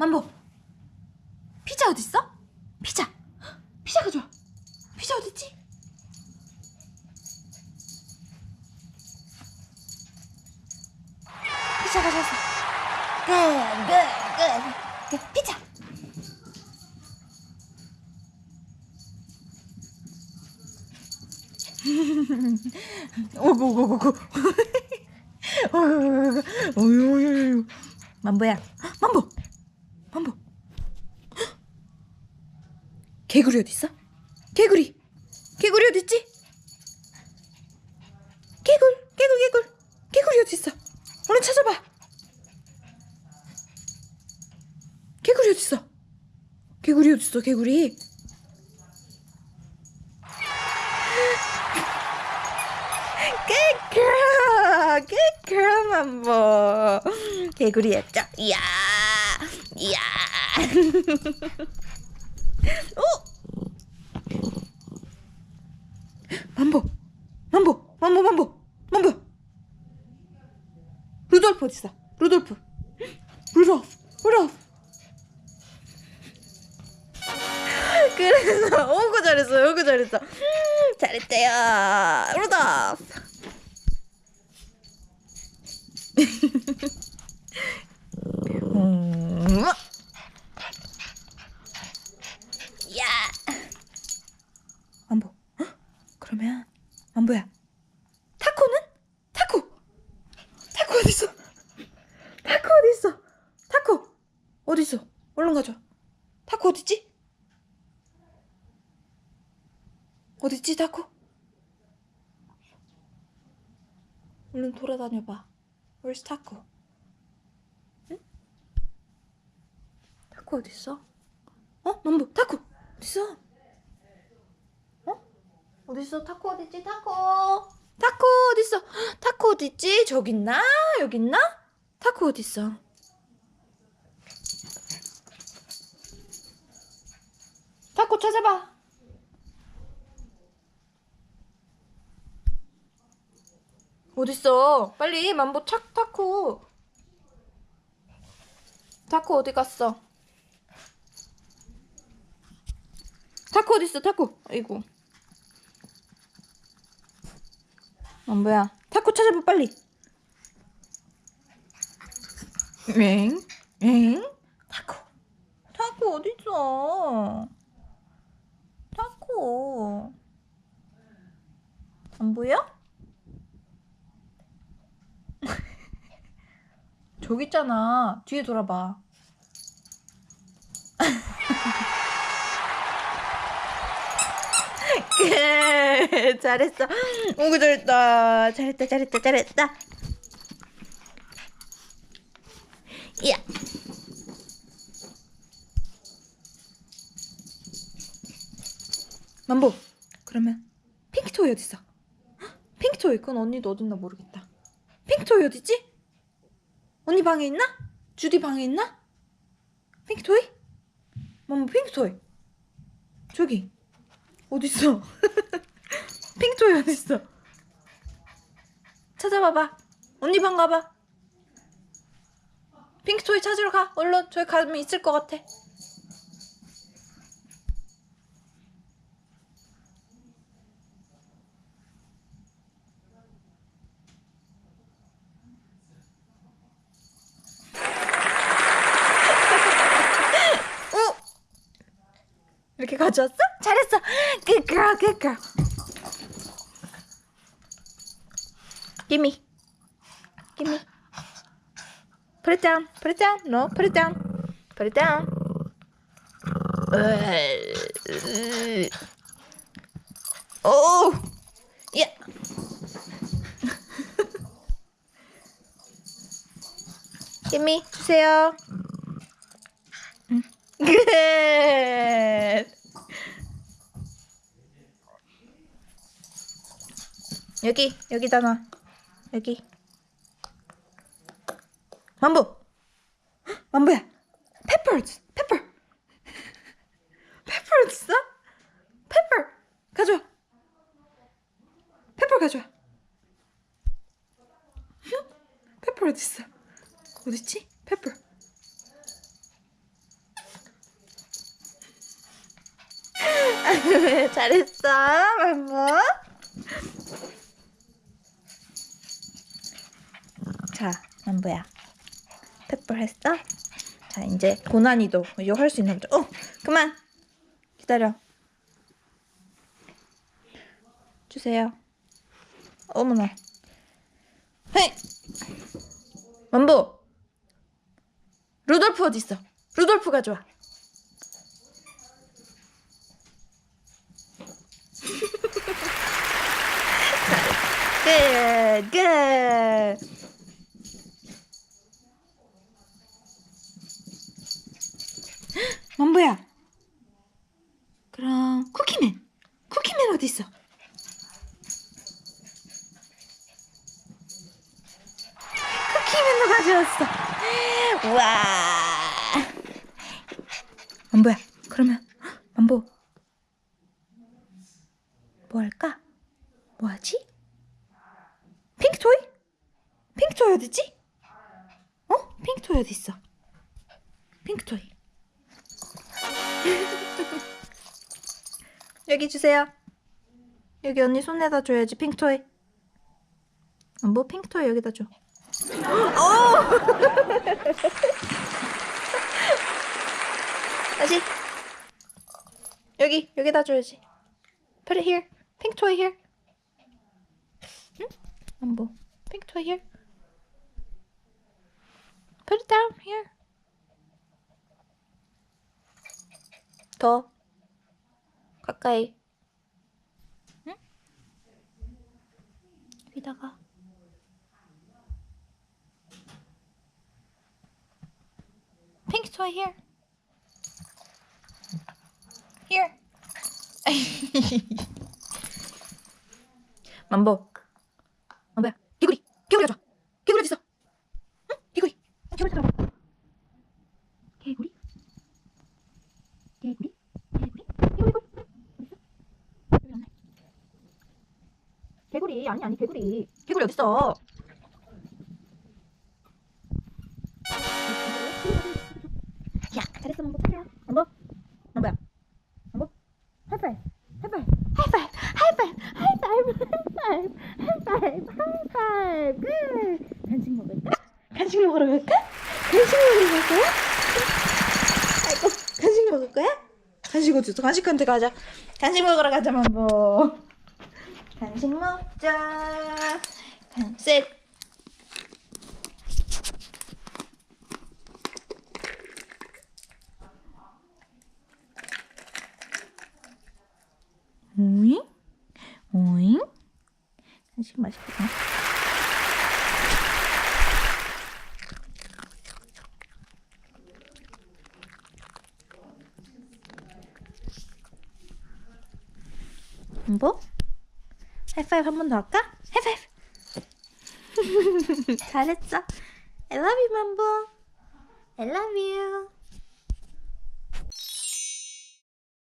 만보. 피자 어딨어? 피자. 피자 가져와. 피자 어딨지? 피자 가져왔어. 끝, 끝, 끝. 끝. 피자. 오고고고고. 어유유유. 만보야. 만보. 만보. 개구리 어디 있어? 개구리. 개구리 어디 있지? 개굴, 개굴, 개굴. 개구리 어디 있어? 얼른 찾아봐. 개구리 어디 있어? 개구리 어디 있어? 개구리. 깨끗, 깨끗한 뭐 개구리였죠? 이야, 이야. 오, 만보, 만보, 만보, 만보, 만보. 루돌프 어디 있어? 루돌프, 루돌프, 루돌프. 그래서 오고 잘했어, 오고 잘했어. 음, 잘했대요, 루돌프. 음. 야. 만보. 어? 그러면 만보야. 타코는? 타코. 타코 어디 있어? 타코 어디 있어? 타코 어디 있어? 얼른 가져. 타코? 어디 있지 타코? 얼른 돌아다녀 봐. Where's 타코? 응? 타코 어디 있어? 어? 만보 타코 어디 있어? 어? 어디 있어? 타코 어디 있지? 타코 타코 어디 있어? 타코 어디 있지? 저기 있나? 여기 있나? 타코 어디 있어? 타코 찾아봐. 어디 있어? 빨리 만보 착 타코. 타코 어디 갔어? 타코 어디 있어? 타코. 아이고. 만보야. 타코 찾아봐 빨리. 엥? 엥? 타코. 타코 어디 있 어? 타코. 안 보여? 저기 있잖아. 뒤에 돌아봐. 끝. 잘했어. 오구 잘했다. 잘했다. 잘했다. 잘했다. 야. 만보. 그러면 핑크토이 어디 있어? 핑크토이 그건 언니도 어딨나 모르겠다. 핑크토이 어디 있지? 언니 방에 있나? 주디 방에 있나? 핑크토이? 뭐 핑크토이? 저기 어딨어? 핑크토이 어딨어? 찾아봐봐 언니 방 가봐 핑크토이 찾으러 가 얼른 저기 가면 있을 것 같아 오! 이렇게 가져왔어? 잘했어. Good girl, good girl. Give me. Give me. Put it down. Put it down. No, put it down. Put it down. 오! 야. Give me. 주세요. 끝. 여기 여기다 놔 여기. 만보. 만보야. 페퍼즈 페퍼 페퍼 있어? 페퍼 가져와. 페퍼 가져와. 페퍼 어딨어? 어딨지? 페퍼 잘했어 만보. 자, 만보야. 페퍼 했어? 자, 이제 고난이도 이거 할 수 있나 보자. 어, 그만. 기다려. 주세요. 어머나. 헤이. 만보. 루돌프 어디 있어? 루돌프 가져와. good, good. 만보야. 그럼 쿠키맨. 쿠키맨 어디 있어? 쿠키맨도 가져왔어. 우와. 만보야. 그러면 헉, 만보. 뭐 할까? 뭐 하지? 핑크토이? 핑크토이 어딨지? 어? 핑크토이 어디 있어? 핑크토이. 여기 주세요. 여기 언니 손에다 줘야지 핑크토이. 뭐 핑크토이 여기다 줘. 어! 다시. 여기 여기다 줘야지. Put it here. Pink toy here. 응? 안 보. Pink toy here. Put it down here. 더 가까이. 응? 여기다가. Pink toy here. Here. 만보. 만보야. 개구리. 개구리 가져와. 개구리 어디 있어? 응? 개구리. 어, 개구리 가져와. 개구리. 개구리. 개구리. 개구리. 개구리. 아니 아니 개구리. 개구리 어디 있어? 먹으러 갈까? 간식 먹으러 갈 거야? 아이고, 간식 먹을 거야? 간식 어디 있어? 간식한테 가자. 간식 먹으러 가자, 만보. 간식 먹자. 간식. 오잉? 오잉? 간식 맛있겠다. 뭐? 하이파이브 한 번 더 할까? 하이파이브! 잘했어. I love you, 만보. I love you.